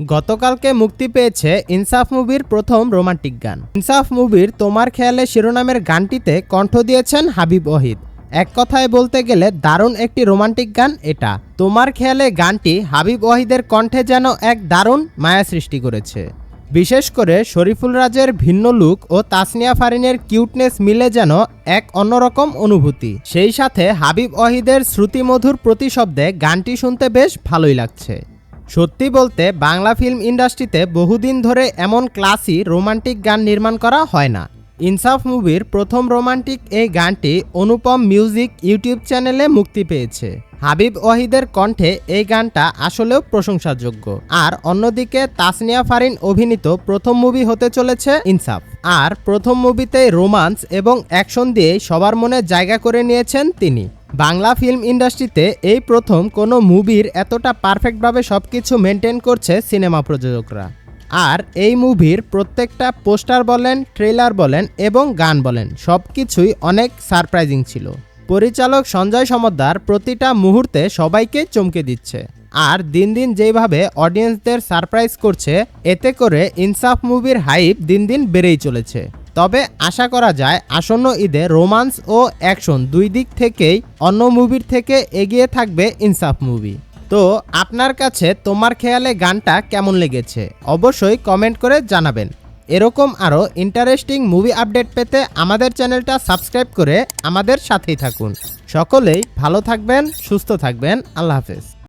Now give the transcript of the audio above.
গতকালকে মুক্তি পেয়েছে ইনসাফ মুভির প্রথম রোমান্টিক গান। ইনসাফ মুভির তোমার খেয়ালে শিরোনামের গানটিতে কণ্ঠ দিয়েছেন হাবিব ওহিদ এক কথায় বলতে গেলে দারুণ একটি রোমান্টিক গান এটা। তোমার খেয়ালে গানটি হাবিব ওয়াহিদের কণ্ঠে যেন এক দারুণ মায়া সৃষ্টি করেছে। বিশেষ করে শরীফুল রাজের ভিন্ন লুক ও তাসনিয়া ফারিনের কিউটনেস মিলে যেন এক অন্যরকম অনুভূতি। সেই সাথে হাবিব ওয়াহিদের শ্রুতিমধুর প্রতিশব্দে গানটি শুনতে বেশ ভালোই লাগছে। সত্যি বলতে, বাংলা ফিল্ম ইন্ডাস্ট্রিতে বহুদিন ধরে এমন ক্লাসি রোমান্টিক গান নির্মাণ করা হয় না। ইনসাফ মুভির প্রথম রোমান্টিক এই গানটি অনুপম মিউজিক ইউটিউব চ্যানেলে মুক্তি পেয়েছে। হাবিব ওয়াহিদের কণ্ঠে এই গানটা আসলেও প্রশংসাযোগ্য। আর অন্যদিকে তাসনিয়া ফারিন অভিনীত প্রথম মুভি হতে চলেছে ইনসাফ। আর প্রথম মুভিতেই রোমান্স এবং অ্যাকশন দিয়ে সবার মনে জায়গা করে নিয়েছেন তিনি। বাংলা ফিল্ম ইন্ডাস্ট্রিতে এই প্রথম কোনো মুভির এতটা পারফেক্টভাবে সব কিছু মেনটেন করছে সিনেমা প্রযোজকরা। আর এই মুভির প্রত্যেকটা পোস্টার বলেন ট্রেলার বলেন এবং গান বলেন সব কিছুই অনেক সারপ্রাইজিং ছিল। পরিচালক সঞ্জয় সমদ্দার প্রতিটা মুহূর্তে সবাইকে চমকে দিচ্ছে। আর দিন দিন যেভাবে অডিয়েন্সদের সারপ্রাইজ করছে, এতে করে ইনসাফ মুভির হাইপ দিন দিন বেড়েই চলেছে। তবে আশা করা যায় আসন্ন ঈদে রোমান্স ও অ্যাকশন দুই দিক থেকেই অন্য মুভির থেকে এগিয়ে থাকবে ইনসাফ মুভি। তো আপনার কাছে তোমার খেয়ালে গানটা কেমন লেগেছে? অবশ্যই কমেন্ট করে জানাবেন। এরকম আরও ইন্টারেস্টিং মুভি আপডেট পেতে আমাদের চ্যানেলটা সাবস্ক্রাইব করে আমাদের সাথেই থাকুন। সকলেই ভালো থাকবেন, সুস্থ থাকবেন। আল্লাহ হাফেজ।